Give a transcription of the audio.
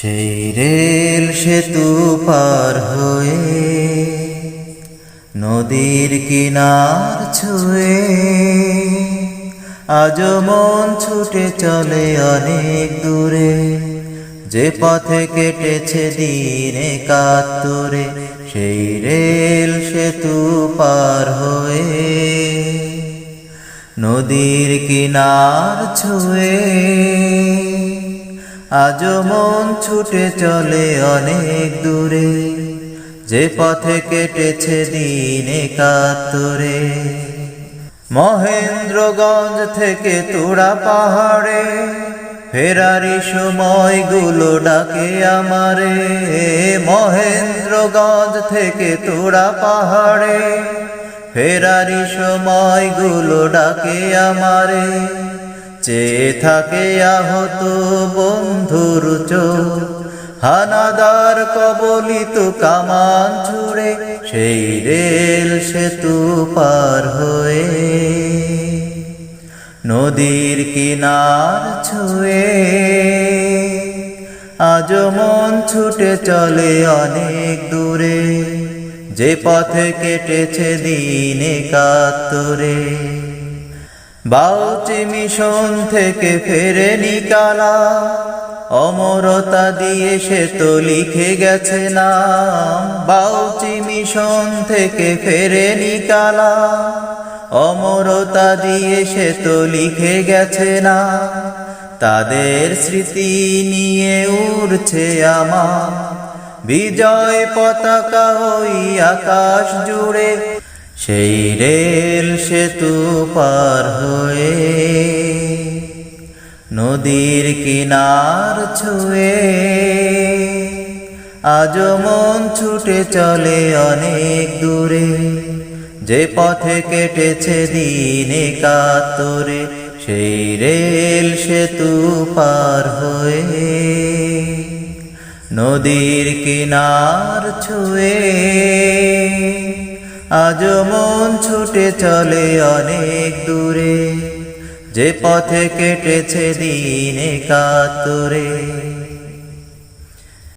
সেই রেল সেতু পার হয়ে নদীর কিনার ছুঁয়ে আজ মন ছুটে চলে অনেক দূরে। যে পথে কেটেছে দিনে কাত্তরে সেই রেল সেতু পার হয়ে নদীর কিনার ছুঁয়ে আজ মন ছুটে চলে অনেক দূরে। যে পথে কেটেছে দিনে কাত্তরে মহেন্দ্রগঞ্জ থেকে তোড়া পাহাড়ে, ফেরারি সময়গুলো ডাকে আমারে। মহেন্দ্রগঞ্জ থেকে তোড়া পাহাড়ে, ফেরারি সময়গুলো ডাকে আমারে। চেয়ে থাকে আহত বন্ধুর চোখ। হানাদার কবলিত কামান ছুড়ে, সেই রেল সেতু পার হয়ে নদীর কিনার ছুঁয়ে। আজ মন ছুটে চলে অনেক দূরে, যে পথে কেটেছে দিনে কাত্তরে বাউচি মিশন থেকে ফেরে নিকালা অমরতা দিয়ে সে তো লিখে গেছে না বাউচি মিশন থেকে ফেরে নিকালা অমরতা দিয়ে সে তো লিখে গেছে না তাদের স্মৃতি নিয়ে উড়ছে আমার। বিজয় পতাকা ওই আকাশ জুড়ে। সেই রেল সেতু পার হয়ে নদীর কিনার ছুঁয়ে আজ মন ছুটে চলে অনেক দূরে। যে পথে কেটেছে দিনে কাতরে সেই রেল সেতু পার হয়ে নদীর কিনার ছুঁয়ে আজ মন ছুটে চলে অনেক দূরে। যে পথে কেটেছে দিনে কাতরে